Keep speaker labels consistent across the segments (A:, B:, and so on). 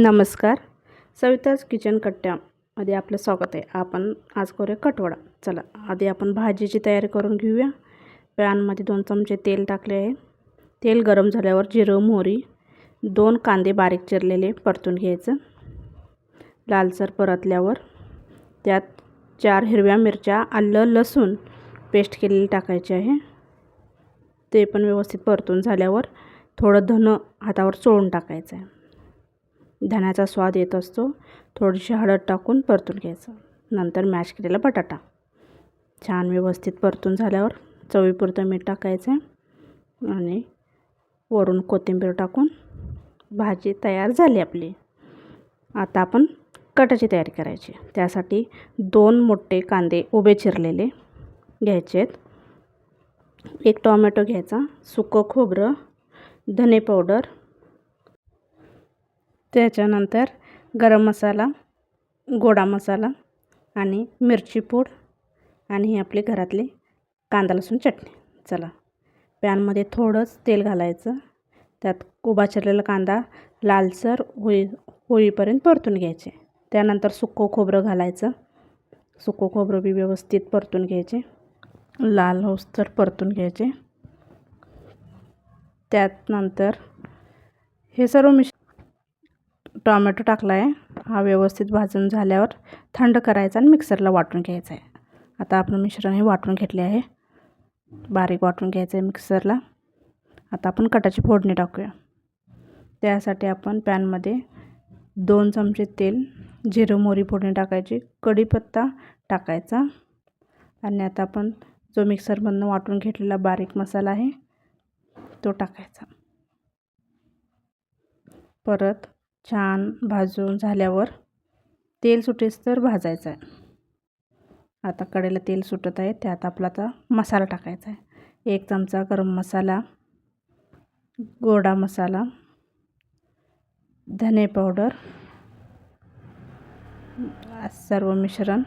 A: नमस्कार. सविताज किचन कट्ट्यामध्ये आपलं स्वागत आहे. आपण आज करूया कटवडा. चला आधी आपण भाजीची तयारी करून घेऊया. पॅनमध्ये दोन चमचे तेल टाकले आहे. तेल गरम झाल्यावर जिरं मोहरी दोन कांदे बारीक चिरलेले परतून घ्यायचं. लालसर परतल्यावर त्यात चार हिरव्या मिरच्या आलं लसूण पेस्ट केलेली टाकायची आहे. ते पण व्यवस्थित परतून झाल्यावर थोडं धनं हातावर चोळून टाकायचं आहे. धण्याचा स्वाद येत असतो. थोडीशी हळद टाकून परतून घ्यायचं. नंतर मॅश केलेला बटाटा. छान व्यवस्थित परतून झाल्यावर चवीपुरतं मीठ टाकायचं आणि वरून कोथिंबीर टाकून भाजी तयार झाली आपली. आता आपण कटाची तयारी करायची. त्यासाठी दोन मोठे कांदे उभे चिरलेले घ्यायचे आहेत. एक टॉमॅटो घ्यायचा सुकं खोबरं धने पावडर त्याच्यानंतर गरम मसाला गोडा मसाला आणि मिरची पूड आणि ही आपली घरातली कांदा लसूण चटणी. चला पॅनमध्ये थोडंच तेल घालायचं. त्यात उभा चिरलेला कांदा लालसर होई होईपर्यंत परतून घ्यायचे. त्यानंतर सुकं खोबरं घालायचं. सुकं खोबरं बी व्यवस्थित परतून घ्यायचे. लाल होस्तर परतून घ्यायचे. त्यात नंतर हे सर्व मिश टॉमॅटो टाकला आहे हा व्यवस्थित भाजून झाल्यावर थंड करायचा आणि मिक्सरला वाटून घ्यायचा आहे. आता आपण मिश्रण हे वाटून घेतले आहे. बारीक वाटून घ्यायचं आहे मिक्सरला. आता आपण कटाची फोडणी टाकूया. त्यासाठी आपण पॅनमध्ये दोन चमचे तेल जिरं मोहरी फोडणी टाकायची कढीपत्ता टाकायचा आणि आता आपण जो मिक्सरमधनं वाटून घेतलेला बारीक मसाला आहे तो टाकायचा. परत छान भाजून झाल्यावर तेल सुटेस तर भाजायचं आहे आता कडेला तेल सुटत आहे त्यात आपला आता मसाला टाकायचा आहे एक चमचा गरम मसाला गोडा मसाला धने पावडर सर्व मिश्रण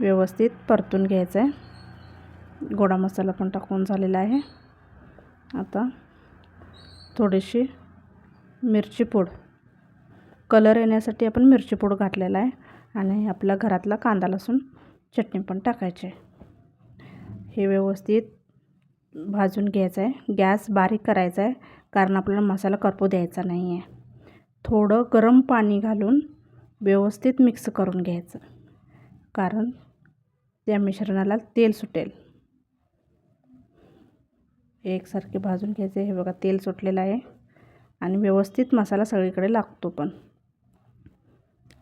A: व्यवस्थित परतून घ्यायचं आहे गोडा मसाला पण टाकून झालेला आहे. आता थोडीशी मिरची पूड कलर येण्यासाठी आपण मिरची पूड घातलेला आहे आणि आपल्या घरातला कांदा लसूण चटणी पण टाकायची आहे. हे व्यवस्थित भाजून घ्यायचं आहे. गॅस बारीक करायचा आहे कारण आपल्याला मसाला करपू द्यायचा नाही आहे. थोडं गरम पाणी घालून व्यवस्थित मिक्स करून घ्यायचं कारण त्या मिश्रणाला तेल सुटेल. एकसारखे भाजून घ्यायचे. हे बघा तेल सुटलेलं आहे आणि व्यवस्थित मसाला सगळीकडे लागतो पण.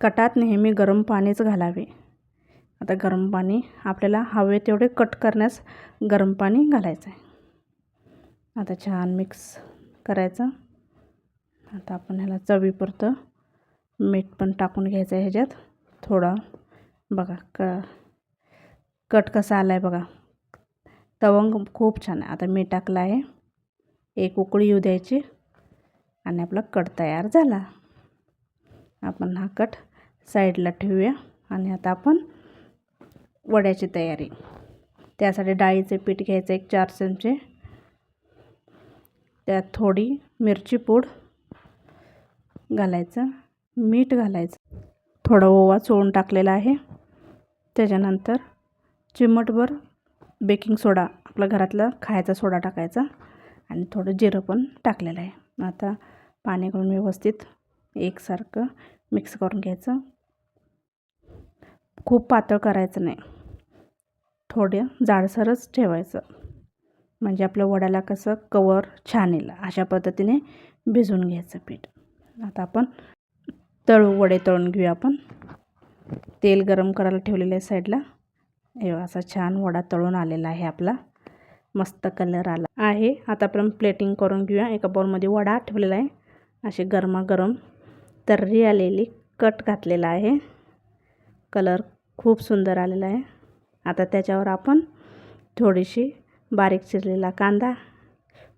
A: कटात नेहमी गरम पाणीच घालावे. आता गरम पाणी आपल्याला हवे तेवढे कट करण्यास गरम पाणी घालायचं आहे आता छान मिक्स करायचं. आता आपण ह्याला चवीपुरतं मीठ पण टाकून घ्यायचं आहे ह्याच्यात. थोडं बघा क कट कसा आला आहे बघा. तवंग खूप छान आहे. आता मीठ टाकलं आहे. एक उकळी येऊ द्यायची. आणि आपला कट तयार झाला. आपण हा कट साईडला ठेवूया. आणि आता आपण वड्याची तयारी. त्यासाठी डाळीचे पीठ घ्यायचं एक चार चमचे. त्यात थोडी मिरची पूड घालायचं. मीठ घालायचं. थोडा ओवा चोळून टाकलेला आहे. त्याच्यानंतर चिमटभर बेकिंग सोडा आपल्या घरातला खायचा सोडा टाकायचा. आणि थोडं जिरं पण टाकलेलं आहे. आता पाणी करून व्यवस्थित एकसारखं मिक्स करून घ्यायचं. खूप पातळ करायचं नाही. थोडं जाडसरच ठेवायचं. म्हणजे आपल्या वड्याला कसं कवर छान येईल अशा पद्धतीने भिजवून घ्यायचं पीठ. आता आपण तळू वडे तळून घेऊया आपण. तेल गरम करायला ठेवलेलं आहे साईडला. हे असा छान वडा तळून आलेला आहे आपला. मस्त कलर आला आहे. आता आपण प्लेटिंग करून घेऊया. एका बॉलमध्ये वडा ठेवलेला आहे. असे गरमागरम तर्री आलेली कट घातलेला आहे. कलर खूप सुंदर आलेला आहे. आता त्याच्यावर आपण थोडीशी बारीक चिरलेला कांदा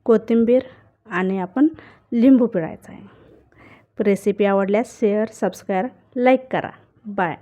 A: कोथिंबीर आणि आपण लिंबू पिळायचा आहे. रेसिपी आवडल्यास शेअर सबस्क्राईब लाईक करा. बाय